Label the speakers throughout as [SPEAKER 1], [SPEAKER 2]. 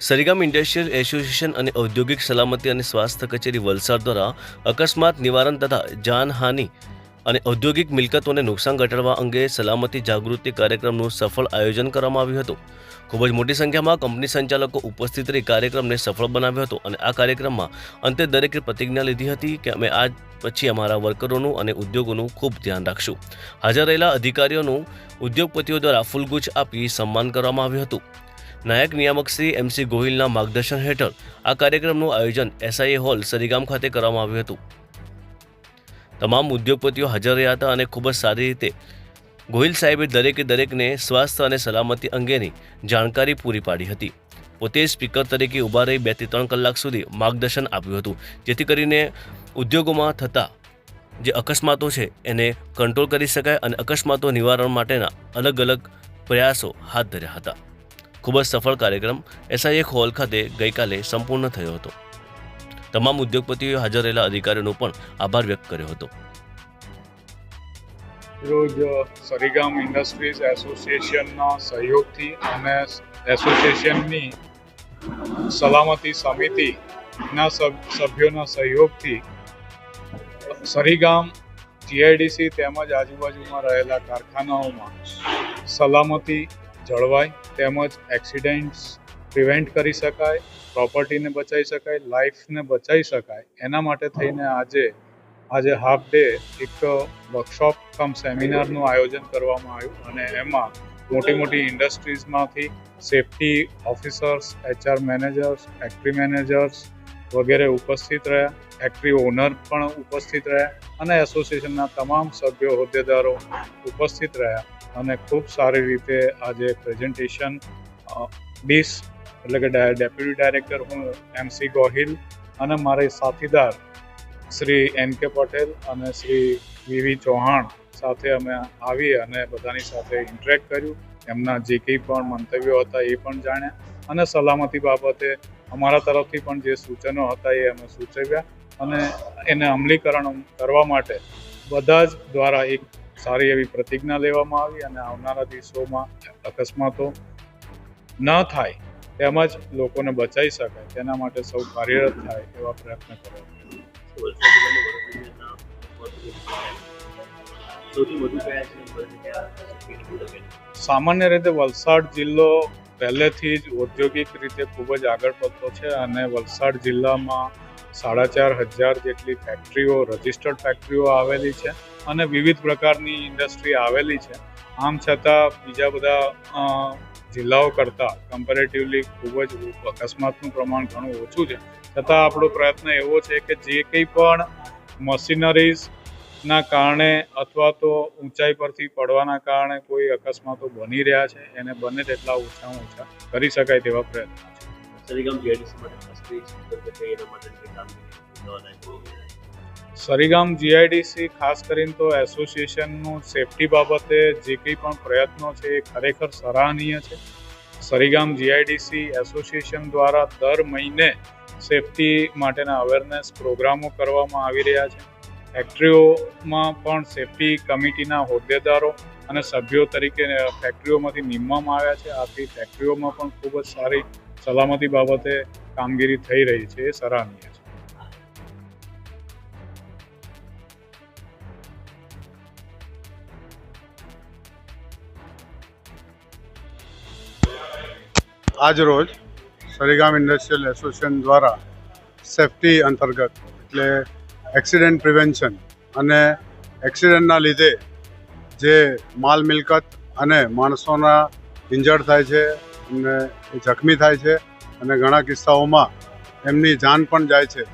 [SPEAKER 1] સરિગામ industrial association અને ઔદ્યોગિક સલામતી અને સ્વાસ્થ્ય કચેરી વલસાડ દ્વારા અકસ્માત નિવારણ તથા જાનહાનિ અને ઔદ્યોગિક મિલકતોને નુકસાન ઘટાડવા અંગે સલામતી જાગૃતિ કાર્યક્રમનું સફળ આયોજન કરવામાં આવ્યું હતું. ખૂબ જ મોટી સંખ્યામાં કંપની સંચાલકો ઉપસ્થિત રહી કાર્યક્રમને સફળ બનાવ્યો હતો અને આ કાર્યક્રમમાં અંતે દરેકે પ્રતિજ્ઞા લીધી હતી કે અમે આજ પછી અમારા વર્કરોનું અને ઉદ્યોગોનું ખૂબ ધ્યાન રાખશું. હાજર રહેલા અધિકારીઓનું ઉદ્યોગપતિઓ દ્વારા ફૂલગુચ્છ આપી સન્માન કરવામાં આવ્યું હતું. નાયક નિયામક શ્રી એમસી ગોહિલના માર્ગદર્શન હેઠળ આ કાર્યક્રમનું આયોજન એસઆઈએ હોલ સરીગામ ખાતે કરવામાં આવ્યું હતું. તમામ ઉદ્યોગપતિઓ હાજર રહ્યા હતા અને ખૂબ જ સારી રીતે ગોહિલ સાહેબે દરેકે દરેકને સ્વાસ્થ્ય અને સલામતી અંગેની જાણકારી પૂરી પાડી હતી. પોતે સ્પીકર તરીકે ઊભા રહી બેથી ત્રણ કલાક સુધી માર્ગદર્શન આપ્યું હતું, જેથી કરીને ઉદ્યોગોમાં થતા જે અકસ્માતો છે એને કંટ્રોલ કરી શકાય અને અકસ્માતો નિવારણ માટેના અલગ અલગ પ્રયાસો હાથ ધર્યા હતા. ખૂબ જ સફળ કાર્યક્રમ એસઆઈએ હોલ ખાતે ગઈકાલે સંપૂર્ણ થયો હતો. તમામ ઉદ્યોગપતિઓએ હાજર રહેલા અધિકારીઓનો પણ આભાર વ્યક્ત કર્યો હતો.
[SPEAKER 2] રોજ સરીગામ ઇન્ડસ્ટ્રીઝ એસોસિએશનના સહયોગથી અને એસોસિએશનની સલામતી સમિતિના સભ્યોના સહયોગથી સરીગામ જીઆઈડીસી તેમજ આજુબાજુમાં રહેલા કારખાનાઓમાં સલામતી જળવાય તેમજ એક્સિડન્ટ્સ પ્રિવેન્ટ કરી શકાય પ્રોપર્ટીને બચાવી શકાય લાઈફને બચાવી શકાય. એના માટે થઈને આજે આજે હાફ ડે એક વર્કશોપ કમ સેમિનારનું આયોજન કરવામાં આવ્યું અને એમાં મોટી મોટી ઇન્ડસ્ટ્રીઝમાંથી safety officers HR managers factory managers વગેરે ઉપસ્થિત રહ્યા. ફેક્ટરી ઓનર પણ ઉપસ્થિત રહ્યા અને એસોસિએશનના તમામ સભ્યો, હોદ્દેદારો ઉપસ્થિત રહ્યા. અને ખૂબ સારી રીતે આજે પ્રેઝન્ટેશન ડીસ એટલે કે ડેપ્યુટી ડાયરેક્ટર હું એમસી ગોહિલ અને મારી સાથીદાર શ્રી એન કે પટેલ અને શ્રી વીવી ચૌહાણ સાથે અમે આવી અને બધાની સાથે ઇન્ટરેક્ટ કર્યું. એમના જે કંઈ પણ મંતવ્યો હતા એ પણ જાણ્યા. અને સલામતી બાબતે અમારા તરફથી પણ જે સૂચનો હતા એ અમે સૂચવ્યા. અને એને અમલીકરણ કરવા માટે બધા જ દ્વારા એક સારી એવી પ્રતિજ્ઞા લેવામાં આવી અને આવનારા દિવસોમાં અકસ્માતો ન થાય તેમજ લોકોને બચાવી શકાય તેના માટે સૌ કાર્યરત થાય એવા પ્રયત્ન કરવા? સામાન્ય રીતે વલસાડ જિલ્લો પહેલેથી જ ઔદ્યોગિક રીતે ખૂબ જ આગળ પડતો છે અને વલસાડ જિલ્લામાં સાડા ચાર હજાર જેટલી ફેક્ટરીઓ રજિસ્ટર્ડ ફેક્ટરીઓ આવેલી છે અને વિવિધ પ્રકારની ઇન્ડસ્ટ્રી આવેલી છે. આમ છતાં બીજા બધા જિલ્લાઓ કરતાં કમ્પેરેટિવલી ખૂબ જ અકસ્માતનું પ્રમાણ ઘણું ઓછું છે. છતાં આપણો પ્રયત્ન એવો છે કે જે કંઈ પણ મશીનરીઝના કારણે અથવા તો ઊંચાઈ પરથી પડવાના કારણે કોઈ અકસ્માતો બની રહ્યા છે, એને બને તેટલા ઓછામાં ઓછા કરી શકાય તેવા પ્રયત્નો.
[SPEAKER 3] સરીગામ જીઆઈડીસી માટે ખાસ
[SPEAKER 2] જીઆઈડીસી ખાસ કરીને તો એસોસિએશનનું સેફટી બાબતે જે કંઈ પણ પ્રયત્નો છે એ ખરેખર સરાહનીય છે. સરીગામ જીઆઈડીસી એસોસિએશન દ્વારા દર મહિને સેફટી માટેના અવેરનેસ પ્રોગ્રામો કરવામાં આવી રહ્યા છે. ફેક્ટરીઓમાં પણ સેફટી કમિટીના હોદ્દેદારો અને સભ્યો તરીકે ફેક્ટરીઓમાંથી નીમવામાં આવ્યા છે. આથી ફેક્ટરીઓમાં પણ ખૂબ જ સારી સલામતી બાબતે કામગીરી થઈ રહી છે, એ સરાહનીય છે.
[SPEAKER 4] આજ રોજ સરીગામ ઇન્ડસ્ટ્રીયલ એસોસિએશન દ્વારા સેફટી અંતર્ગત, એટલે એક્સિડન્ટ પ્રિવેન્શન અને એક્સિડન્ટના લીધે જે માલ મિલકત અને માણસોના ઇન્જર્ડ થાય છે અને એ જખમી થાય છે અને ઘણા કિસ્સાઓમાં એમની જાન પણ જાય છે.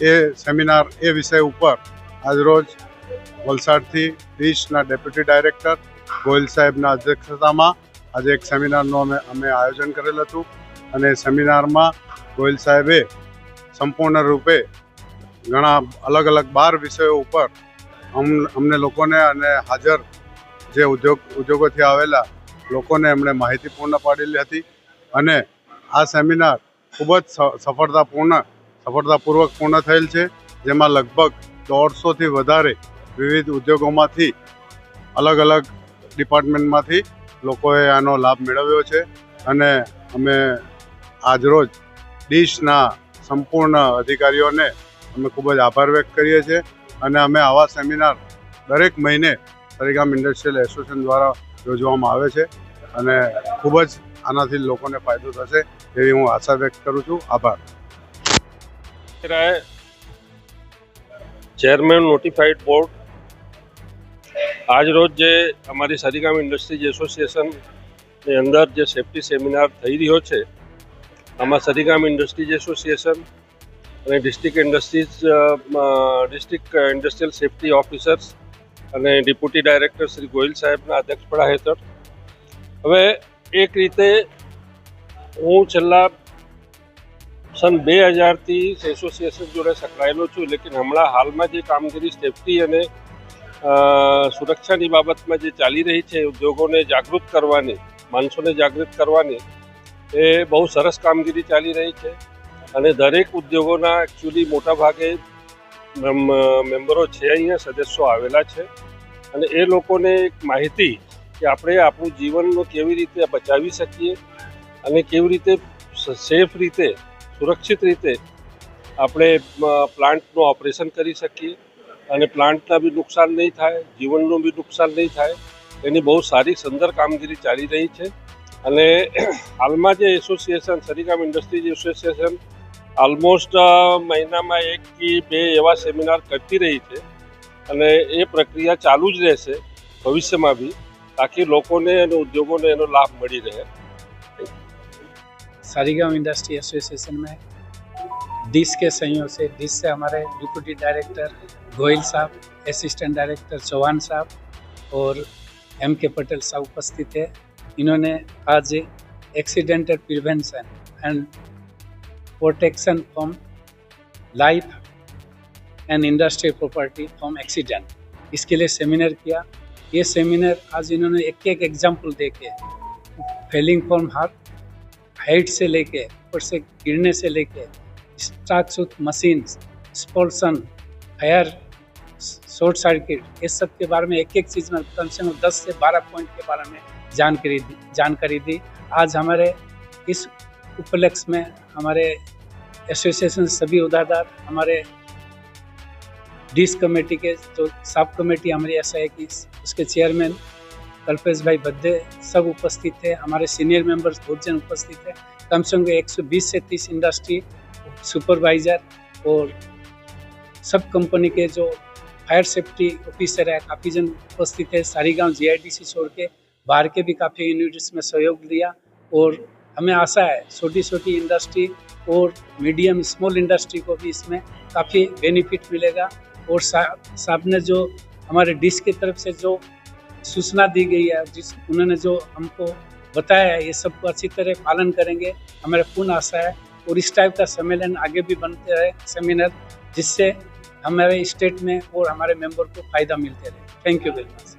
[SPEAKER 4] એ સેમિનાર એ વિષય ઉપર આજરોજ વલસાડથી ડીશના ડેપ્યુટી ડાયરેક્ટર ગોયલ સાહેબના અધ્યક્ષતામાં આજે એક સેમિનારનું અમે અમે આયોજન કરેલ હતું અને સેમિનારમાં ગોયલ સાહેબે સંપૂર્ણ રૂપે ઘણા અલગ અલગ બાર વિષયો ઉપર અમ અમને લોકોને અને હાજર જે ઉદ્યોગ ઉદ્યોગોથી આવેલા લોકોને એમણે માહિતી પૂર્ણ પાડેલી હતી અને આ સેમિનાર ખૂબ જ સફળતાપૂર્ણ, સફળતાપૂર્વક પૂર્ણ થયેલ છે, જેમાં લગભગ દોઢસોથી વધારે વિવિધ ઉદ્યોગોમાંથી અલગ અલગ ડિપાર્ટમેન્ટમાંથી લોકોએ આનો લાભ મેળવ્યો છે અને અમે આજરોજ ડીશના સંપૂર્ણ અધિકારીઓને અમે ખૂબ જ આભાર વ્યક્ત કરીએ છીએ અને અમે આવા સેમિનાર દરેક મહિને સરીગામ ઇન્ડસ્ટ્રીયલ એસોસિએશન દ્વારા યોજવામાં આવે છે અને ખૂબ જ આનાથી લોકોને ફાયદો થશે એવી હું આશા વ્યક્ત કરું છું. આભાર.
[SPEAKER 5] ચેરમેન નોટિફાઈડ બોર્ડ આજ રોજ જે અમારી સરીગામ ઇન્ડસ્ટ્રીઝ એસોસિએશનની અંદર જે સેફટી સેમિનાર થઈ રહ્યો છે, આમાં સરીગામ ઇન્ડસ્ટ્રીઝ એસોસિએશન અને district industries district industrial safety officers અને ડેપ્યુટી ડાયરેક્ટર શ્રી ગોયલ સાહેબના અધ્યક્ષપણા હેઠળ. હવે એક રીતે હું છેલ્લા સન બે હજારથી એસોસિએશન જોડે સંકળાયેલો છું, લેકિન હમણાં હાલમાં જે કામગીરી સેફટી અને સુરક્ષાની બાબતમાં જે ચાલી રહી છે, ઉદ્યોગોને જાગૃત કરવાની, માણસોને જાગૃત કરવાની, એ બહુ સરસ કામગીરી ચાલી રહી છે. અને દરેક ઉદ્યોગોના એકચ્યુઅલી મોટાભાગે મેમ્બરો છે અહીંયા, સદસ્યો આવેલા છે. અને એ લોકોને એક માહિતી કે આપણે આપણું જીવનનો કેવી રીતે બચાવી શકીએ અને કેવી રીતે સેફ રીતે, સુરક્ષિત રીતે આપણે પ્લાન્ટનું ઓપરેશન કરી શકીએ. અને પ્લાન્ટના બી નુકસાન નહીં થાય, જીવનનું બી નુકસાન નહીં થાય. એની બહુ સારી સુંદર કામગીરી ચાલી રહી છે. અને હાલમાં જે association, Sarigam industries association almost મહિનામાં એક કે બે એવા સેમિનાર કરતી રહી છે અને એ પ્રક્રિયા ચાલુ જ રહેશે ભવિષ્યમાં બી તાકી લોકોને અને ઉદ્યોગોને એનો લાભ મળી રહે
[SPEAKER 6] सारीगांव इंडस्ट्री एसोसिएशन में डिस के सहयोग से डिस से हमारे डिप्यूटी डायरेक्टर गोयल साहब असिस्टेंट डायरेक्टर चौहान साहब और एम के पटेल साहब उपस्थित है इन्होंने आज accidental prevention and protection from life and industrial property from accident इसके लिए सेमिनार किया। ये सेमिनार आज इन्होंने एक एक एग्ज़ाम्पल दे के फेलिंग फ्रॉम हार्ट हाइट से लेके, ऊपर से गिरने से लेके स्टाक suit machine explosion fire short circuit इस सब के बारे में एक एक चीज़ में कम से कम दस से बारह पॉइंट के बारे में जानकारी दी जानकारी दी। आज हमारे इस उपलक्ष्य में हमारे एसोसिएशन सभी उदारदार हमारे डिस कमेटी के जो सब कमेटी, हमारी ऐसा है कि, उसके चेयरमैन कल्पेश भाई बद्दे सब उपस्थित थे। हमारे सीनियर मेंबर्स बहुत जन उपस्थित थे। कम से कम 120 से 30 इंडस्ट्री सुपरवाइजर और सब कंपनी के जो फायर सेफ्टी ऑफिसर है, काफ़ी जन उपस्थित है सारी गाँव जी छोड़ के बाहर के भी काफ़ी यूनिट्स में सहयोग दिया और हमें आशा है छोटी छोटी इंडस्ट्री और मीडियम स्मॉल इंडस्ट्री को भी इसमें काफ़ी बेनिफिट मिलेगा। और साहब ने जो हमारे डिश की तरफ़ से जो सूचना दी गई है, जिस, उन्होंने जो हमको बताया है, ये सबको अच्छी तरह पालन करेंगे। हमारा पूर्ण आशा है और इस टाइप का सम्मेलन आगे भी बनते रहे सेमिनार जिससे हमारे स्टेट में और हमारे मेंबर को फ़ायदा मिलते रहे। Thank you very much